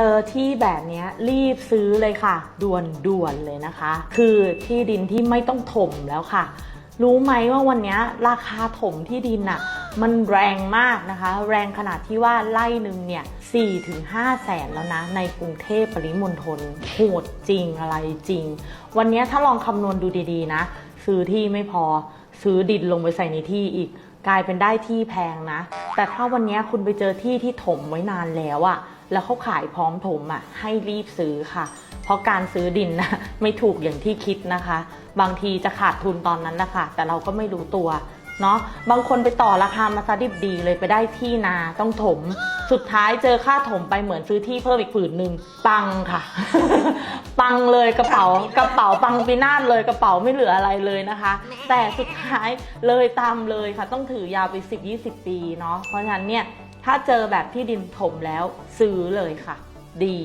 เจอที่แบบนี้รีบซื้อเลยค่ะ ด่วนด่วนเลยนะคะ คือที่ดินที่ไม่ต้องถมแล้วค่ะ รู้ไหมว่าวันนี้ราคาถมที่ดินอะมันแรงมากนะคะ แรงขนาดที่ว่าไร่หนึ่งเนี่ย4ถึง5แสนแล้วนะ ในกรุงเทพปริมณฑลโหดจริงอะไรจริง วันนี้ถ้าลองคำนวณดูดีๆนะ ซื้อที่ไม่พอซื้อดินลงไปใส่ในที่อีก กลายเป็นได้ที่แพงนะ แต่ถ้าวันนี้คุณไปเจอที่ที่ถมไว้นานแล้วอะ แล้วเขาขายพร้อมถมอะให้รีบซื้อค่ะ เพราะการซื้อดินนะไม่ถูกอย่างที่คิดนะคะ บางทีจะขาดทุนตอนนั้นนะคะแต่เราก็ไม่รู้ตัวเนาะบางคนไปต่อราคามาซะดิบดีเลยไปได้ที่นาต้องถม สุดท้ายเจอค่าถมไปเหมือนซื้อที่เพิ่มอีกผืนหนึ่งปังค่ะ ปังเลยกระเป๋ากระเป๋าปังปีนาศเลยกระเป๋าไม่เหลืออะไรเลยนะคะ แต่สุดท้ายเลยตามเลยค่ะ ต้องถือยาวไป 10-20 ปีเนาะเพราะฉะนั้นเนี่ย ถ้าเจอแบบที่ดินถมแล้วซื้อเลยค่ะ ดี